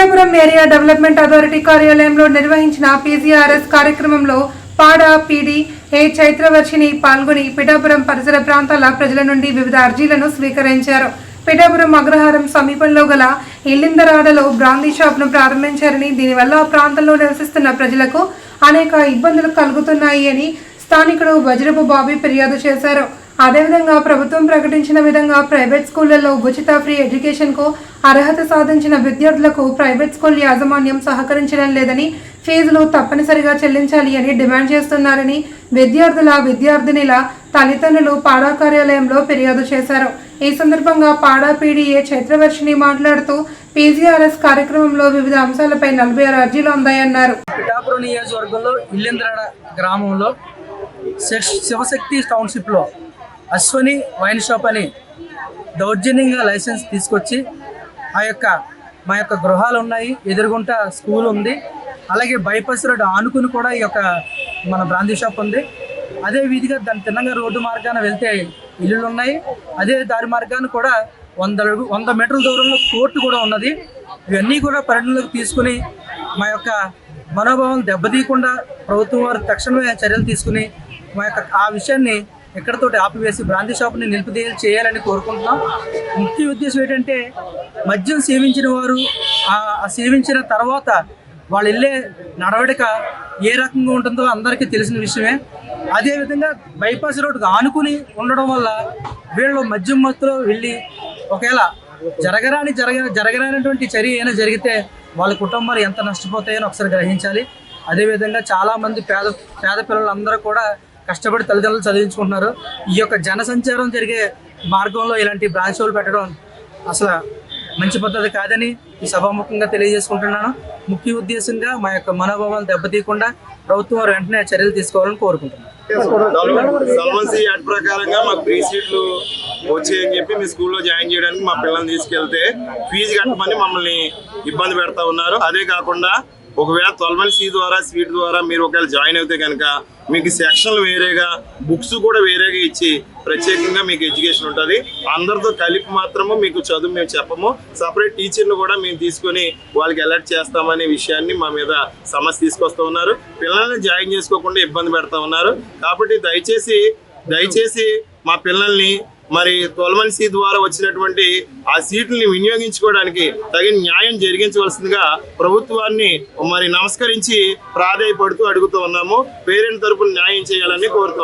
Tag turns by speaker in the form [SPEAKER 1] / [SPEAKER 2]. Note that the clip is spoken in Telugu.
[SPEAKER 1] పిఠాపురం ఏరియా డెవలప్మెంట్ అథారిటీ కార్యాలయంలో నిర్వహించిన పీజీఆర్ఎస్ కార్యక్రమంలో పాడ పీడి ఏ చైత్రవర్షిని పాల్గొని పిఠాపురం పరిసర ప్రాంతాల ప్రజల నుండి వివిధ అర్జీలను స్వీకరించారు. పిఠాపురం అగ్రహారం సమీపంలో గల ఇల్లిందరాడలో బ్రాందీ షాప్ను ప్రారంభించారని దీనివల్ల ఆ ప్రాంతంలో నివసిస్తున్న ప్రజలకు అనేక ఇబ్బందులు కలుగుతున్నాయి అని స్థానికుడు వజ్రపు బాబీ ఫిర్యాదు చేశారు. అదేవిధంగా ప్రభుత్వం ప్రకటించిన విధంగా ప్రైవేట్ స్కూళ్ళలో ఉచిత ఫ్రీ ఎడ్యుకేషన్కు అర్హత సాధించిన విద్యార్థులకు ప్రైవేట్ స్కూల్ యాజమాన్యం సహకరించడం లేదని ఫీజులు తప్పనిసరిగా చెల్లించాలి అని డిమాండ్ చేస్తున్నారని విద్యార్థుల విద్యార్థినిల తల్లిదండ్రులు పాడా కార్యాలయంలో ఫిర్యాదు చేశారు. ఈ సందర్భంగా పాడా పీడీఏ చైత్రవర్షిని మాట్లాడుతూ పీజీఆర్ఎస్ కార్యక్రమంలో వివిధ అంశాలపై నలభై ఆరు అర్జీలు అందాయన్నారు.
[SPEAKER 2] పిఠాపురం నియోజకవర్గంలో ఇల్లింద్రాడ గ్రామంలో శివశక్తి టౌన్షిప్లో అశ్వని వైన్ షాప్ అని దౌర్జన్యంగా లైసెన్స్ తీసుకొచ్చి ఆ యొక్క మా యొక్క గృహాలు ఉన్నాయి ఎదురుగుంట స్కూల్ ఉంది అలాగే బైపాస్ రోడ్ ఆనుకుని కూడా ఈ యొక్క మన బ్రాందీ షాప్ ఉంది. అదే వీధిగా దాని తిన్నగా రోడ్డు మార్గాన వెళ్తే ఇల్లులు ఉన్నాయి అదే దారి మార్గాన కూడా వంద వంద మీటర్ల దూరంలో కోర్టు కూడా ఉన్నది. ఇవన్నీ కూడా పరిగణలోకి తీసుకుని మా యొక్క మనోభావం దెబ్బతీయకుండా ప్రభుత్వం వారు తక్షణమే చర్యలు తీసుకుని మా యొక్క ఆ విషయాన్ని ఎక్కడతోటి ఆపివేసి బ్రాంతి షాపుని నిలిపిదే చేయాలని కోరుకుంటున్నాం. ముఖ్య ఉద్దేశం ఏంటంటే మద్యం సేవించిన వారు ఆ సేవించిన తర్వాత వాళ్ళు వెళ్ళే నడవడిక ఏ రకంగా ఉంటుందో అందరికీ తెలిసిన విషయమే. అదేవిధంగా బైపాస్ రోడ్డుకు ఆనుకుని ఉండడం వల్ల వీళ్ళు మద్యం మత్తులో వెళ్ళి ఒకవేళ జరగరాని జరగ జరగరానటువంటి చర్య ఏమైనా జరిగితే వాళ్ళ కుటుంబాలు ఎంత నష్టపోతాయని ఒకసారి గ్రహించాలి. అదేవిధంగా చాలామంది పేద పేద పిల్లలందరూ కూడా కష్టపడి తల్లిదండ్రులు చదివించుకుంటున్నారు. ఈ యొక్క జనసంచారం జరిగే మార్గంలో ఇలాంటి బ్రాంచ్ పెట్టడం అసలు మంచి పద్ధతి కాదని ఈ సభాముఖంగా తెలియజేసుకుంటున్నాను. ముఖ్య ఉద్దేశంగా మా యొక్క మనోభావాలు దెబ్బతీయకుండా ప్రభుత్వం వారు వెంటనే చర్యలు తీసుకోవాలని కోరుకుంటున్నాను.
[SPEAKER 3] సల్వన్సీ యాడ్ ప్రకారంగా మాకు ఫ్రీ సీట్లు వచ్చాయని చెప్పి మీ స్కూల్లో జాయిన్ చేయడానికి మా పిల్లల్ని తీసుకెళ్తే ఫీజు కట్టమని మమ్మల్ని ఇబ్బంది పెడతా ఉన్నారు. అదే కాకుండా ఒకవేళ ట్వెల్వ్ సి ద్వారా సీట్ ద్వారా మీరు ఒకవేళ జాయిన్ అయితే కనుక మీకు సెక్షన్లు వేరేగా బుక్స్ కూడా వేరేగా ఇచ్చి ప్రత్యేకంగా మీకు ఎడ్యుకేషన్ ఉంటుంది. అందరితో కలిపి మాత్రము మీకు చదువు మేము చెప్పము. సపరేట్ టీచర్లు కూడా మేము తీసుకొని వాళ్ళకి అలర్ట్ చేస్తామనే విషయాన్ని మా మీద సమస్య తీసుకొస్తూ ఉన్నారు. పిల్లల్ని జాయిన్ చేసుకోకుండా ఇబ్బంది పెడతా ఉన్నారు. కాబట్టి దయచేసి దయచేసి మా పిల్లల్ని మరి తొలమన్సీ ద్వారా వచ్చినటువంటి ఆ సీట్లని వినియోగించుకోవడానికి తగిన న్యాయం జరిగించవలసిందిగా ప్రభుత్వాన్ని మరి నమస్కరించి ప్రాధాయపడుతూ అడుగుతూ ఉన్నాము. పేరెంట్ తరపున న్యాయం చేయాలని కోరుతూ